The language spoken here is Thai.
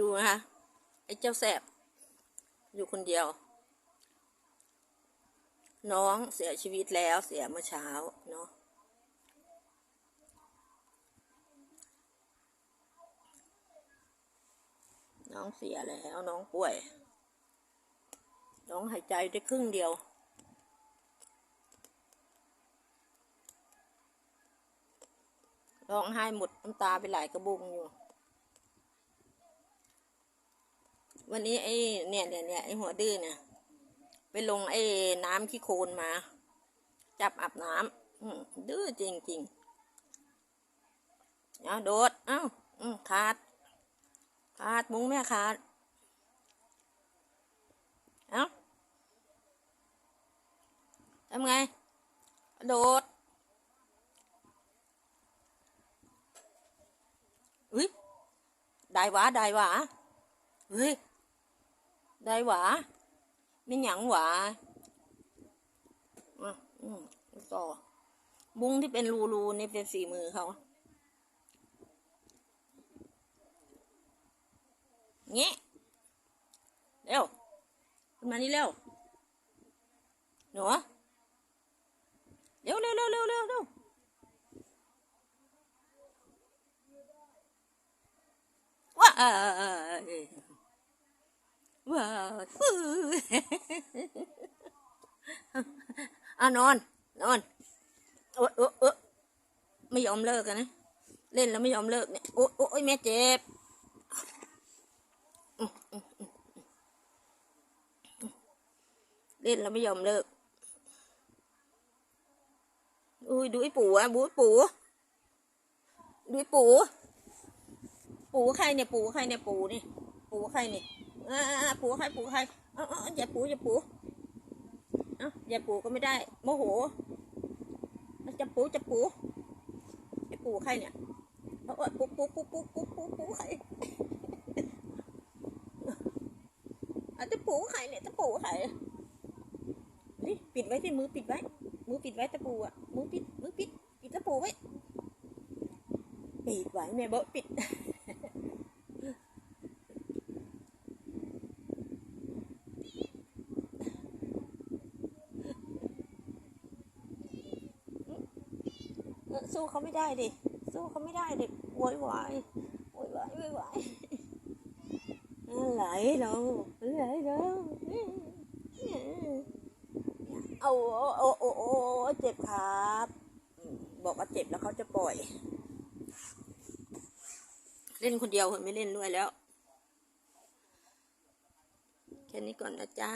ดูนะคะไอ้เจ้าแสบ อยู่คนเดียว น้องเสียชีวิตแล้วเสียเมื่อเช้าเนาะน้องเสียแล้วน้องป่วย น้องหายใจได้ครึ่งเดียว ร้องไห้หมดน้ำตาไปหลายกระบุงอยู่ วันนี้ไอ้เนี่ยเนี่ยเนี่ยไอ้หัวดื้อเนี่ย ไปลงไอ้น้ำขี้โคลนมา จับอาบน้ำอืมดื้อจริงจริงเอาโดด เอ้าอืมขาด ขาดมุ้งแม่ขาด เอ้าทำไง โดดอุ้ยได้วะได้วะเฮ้ย ได้หวะไม่หยังหวะอะอืมต่อ บุ้งที่เป็นรูๆนี่เป็นสีมือเขาเงี้ยเร็วขึ้นมานี่เร็วหนูเร็วเร็วเร็วเร็วเร็วเร็วว้า อาออะนอน นอนโอ๊ยโอ๊ยไม่ยอมเลิกกันนะ เล่นแล้วไม่ยอมเลิกเนี่ย โอ๊ยโอ๊ยแม่เจ็บเล่นแล้วไม่ยอมเลิก อุ้ยดูไอ้ปู่อะดูไอ้ปู่ดูไอ้ปู่ ปู่ใครเนี่ย ปู่ใครเนี่ย ปู่นี่ ปู่ใครนี่อ่าอ่า ปูใครปู่ใครเอ้าเอ้าอย่าปูอย่าปูเอ้าอย่าปูก็ไม่ได้ โมโหจะปูจะปู่ไอ้ปู่ใครเนี่ยเอาเอปูปูปูปูปูปูปู่ใครอะจะปู่ใครเนี่ยจะปู่ใครนี่ปิดไว้ที่มือปิดไว้ มือปิดไว้ตะปูอะ มือปิด มือปิด ปิดตะปูไว้ ปิดไว้แม่บอกปิด สู้เขาไม่ได้ดิสู้เขาไม่ได้ดิโวยวายโวยวายโวยวายอะไรเราอะไรเราเอาโอ้โอ้โอ้เจ็บครับ บอกว่าเจ็บแล้วเขาจะปล่อย เล่นคนเดียวเหรอไม่เล่นด้วยแล้ว แค่นี้ก่อนนะจ้า